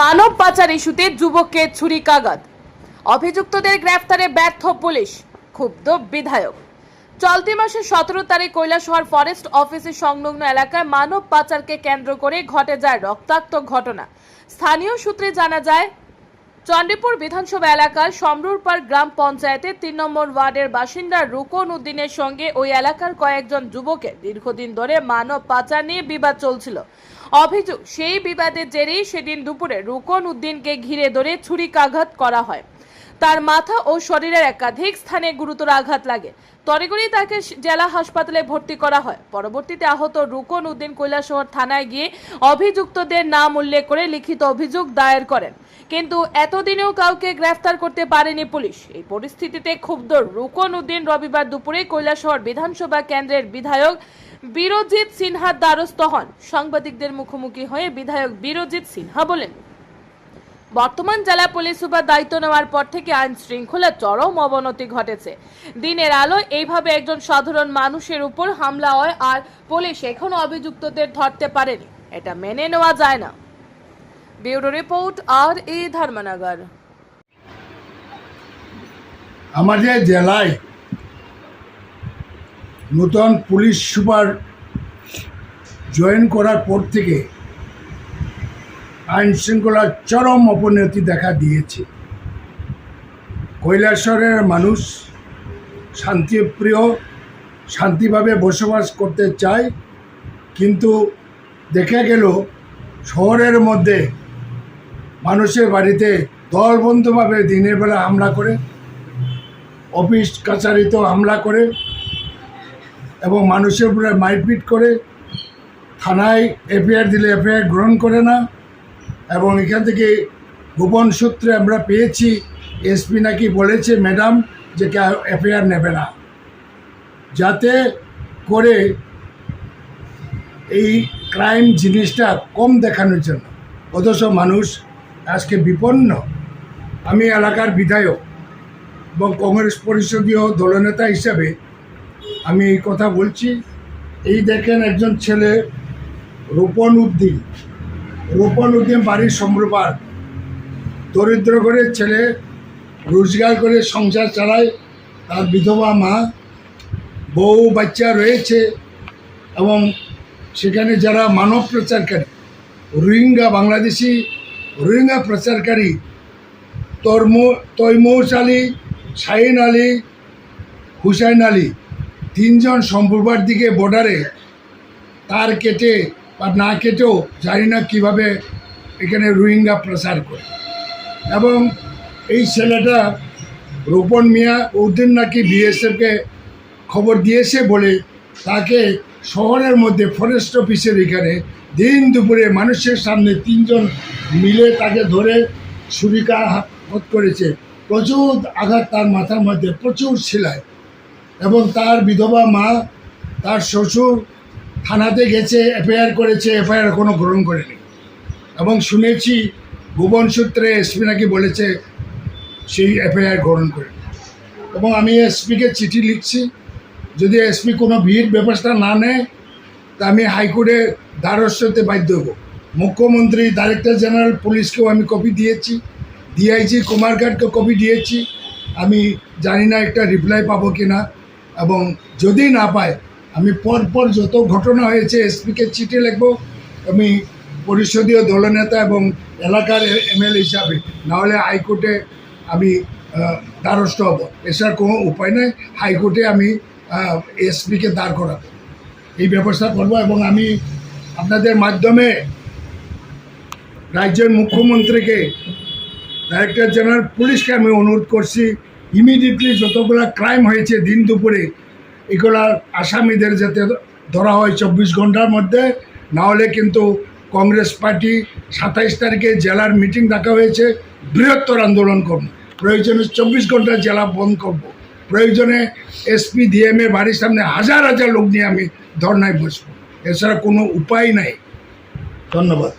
মানব পাচার ইস্যুতে যুবককে ছুরিকাঘাত। অভিযুক্তদের গ্রেফতারে ব্যর্থ পুলিশ, ক্ষুব্ধ বিধায়ক। চলতি মাসের সতেরো তারিখ কৈলাসহর ফরেস্ট অফিসের সংলগ্ন এলাকায় মানব পাচারকে কেন্দ্র করে ঘটে যায় রক্তাক্ত ঘটনা। স্থানীয় সূত্রে জানা যায় চণ্ডীপুর বিধানসভা এলাকার সমরুরপাড় গ্রাম পঞ্চায়েতের তিন নম্বর ওয়ার্ডের বাসিন্দা রুকন উদ্দিনের সঙ্গে ওই এলাকার কয়েকজন যুবকের দীর্ঘদিন ধরে মানব পাচার নিয়ে বিবাদ চলছিল। অভিযোগ, সেই বিবাদের জেরেই সেদিন দুপুরে রুকন উদ্দিনকে ঘিরে ধরে ছুরিকাঘাত করা হয়। তার মাথা ও শরীরের একাধিক স্থানে গুরুতর আঘাত লাগে। তড়িঘড়ি তাকে জেলা হাসপাতালে ভর্তি করা হয়। পরবর্তীতে আহত রুকন উদ্দিন কৈলাসহর থানায় গিয়ে অভিযুক্তদের নাম উল্লেখ করে লিখিত অভিযোগ দায়ের করেন। কিন্তু এতদিনেও কাউকে গ্রেফতার করতে পারেনি পুলিশ। এই পরিস্থিতিতে ক্ষুব্ধ রুকন উদ্দিন রবিবার দুপুরে কৈলাসহর বিধানসভা কেন্দ্রের বিধায়ক বীরজিৎ সিনহার দ্বারস্থ হন। সাংবাদিকদের মুখোমুখি হয়ে বিধায়ক বীরজিৎ সিনহা বলেন বর্তমান জেলা পুলিশ সুপার দায়িত্ব নেওয়ার পর থেকে আইন শৃঙ্খলা চরম অবনতি ঘটেছে। দিনের আলো, এইভাবে একজন সাধারণ মানুষের উপর হামলা হয় আর পুলিশ এখনও অভিযুক্তদের ধরতে পারেনি। এটা মেনে নেওয়া যায় না। ব্যুরো রিপোর্ট, আর এ ধর্মনগর। আমাদের জেলায় নূতন পুলিশ সুপার জয়েন করার পর থেকে আইন শৃঙ্খলার চরম অবনতি দেখা দিয়েছে। কৈলাসরের মানুষ শান্তিপ্রিয়, শান্তিভাবে বসবাস করতে চায়, কিন্তু দেখা গেল শহরের মধ্যে মানুষের বাড়িতে দলবন্ধভাবে দিনের বেলা হামলা করে, অফিস কাছারিতেও হামলা করে এবং মানুষের উপরে মারপিট করে, থানায় এফআইআর দিলে এফআইআর গ্রহণ করে না। এবং এখান থেকে গোপন সূত্রে আমরা পেয়েছি, এসপি নাকি বলেছে ম্যাডাম যে এফআইআর নেবে না। যাতে করে এই ক্রাইম জিনিসটা কম দেখানোর জন্য। অথচ মানুষ আজকে বিপন্ন। আমি এলাকার বিধায়ক এবং কংগ্রেস পরিষদীয় দলনেতা হিসাবে আমি এই কথা বলছি। এই দেখেন একজন ছেলে রোপণ উদ্দিন। রোপণ উদ্দিন বাড়ির সম্প্রপার দরিদ্র করে ছেলে রোজগার করে সংসার চালায়, তার বিধবা মা, বউ, বাচ্চা রয়েছে এবং সেখানে যারা মানব প্রচারকারী, রোহিঙ্গা বাংলাদেশি, রোহিঙ্গা প্রচারকারী, তরমু তৈমৌস আলী, শাহিন আলী, হুসাইন আলী তিনজন সম্পূর্বার দিকে বর্ডারে তার কেটে বা না কেটেও জানি না কীভাবে এখানে রোহিঙ্গা প্রচার করে। এবং এই ছেলেটা রূপন মিয়া উদ্দিন নাকি বিএসএফকে খবর দিয়েছে বলে তাকে শহরের মধ্যে ফরেস্ট অফিসের এখানে দিন দুপুরে মানুষের সামনে তিনজন মিলে তাকে ধরে ছুরিকা হাত করেছে। প্রচুর আঘাত তার মাথার মধ্যে, প্রচুর ছিলায় এবং তার বিধবা মা, তার শ্বশুর থানাতে গেছে, এফআইআর করেছে, এফআইআর কোনো গ্রহণ করেনি। এবং শুনেছি ভুবন সূত্রে এসপি নাকি বলেছে সেই এফআইআর গ্রহণ করে এবং আমি এসপিকে চিঠি লিখছি, যদি এসপি কোনো ভিড় ব্যবস্থা না নেয়, তা আমি হাইকোর্টে দ্বারস্থ হতে বাধ্য হব। মুখ্যমন্ত্রী, ডাইরেক্টর জেনারেল, পুলিশকেও আমি কপি দিয়েছি, ডিআইজি কুমারঘাটকে কপি দিয়েছি। আমি জানি না একটা রিপ্লাই পাবো কি না এবং যদি না পাই আমি পরপর যত ঘটনা হয়েছে এসপিকে চিঠি লিখব, আমি পরিষদীয় দলনেতা এবং এলাকার এমএল হিসাবে। নাহলে হাইকোর্টে আমি দ্বারস্থ হব। এছাড়া কোনো উপায় নাই, হাইকোর্টে আমি এসপিকে দাঁড় করাবো। এই ব্যবস্থা করব এবং আমি আপনাদের মাধ্যমে রাজ্যের মুখ্যমন্ত্রীকে ডাইরেক্টর জেনারেল পুলিশকে আমি অনুরোধ করছি ইমিডিয়েটলি যতগুলো ক্রাইম হয়েছে দিন দুপুরে এগুলার আসামিদের যাতে ধরা হয় চব্বিশ ঘণ্টার মধ্যে না হলে কিন্তু কংগ্রেস পার্টি সাতাইশ তারিখে জেলার মিটিং ডাকা হয়েছে, বৃহত্তর আন্দোলন করব। প্রয়োজনে চব্বিশ ঘণ্টা জেলা বন্ধ করব। প্রয়োজনে এসপি ডিএমএ বাড়ির সামনে হাজার হাজার লোক নিয়ে আমি ধর্নায় বসবো। এছাড়া কোনো উপায় নাই। ধন্যবাদ।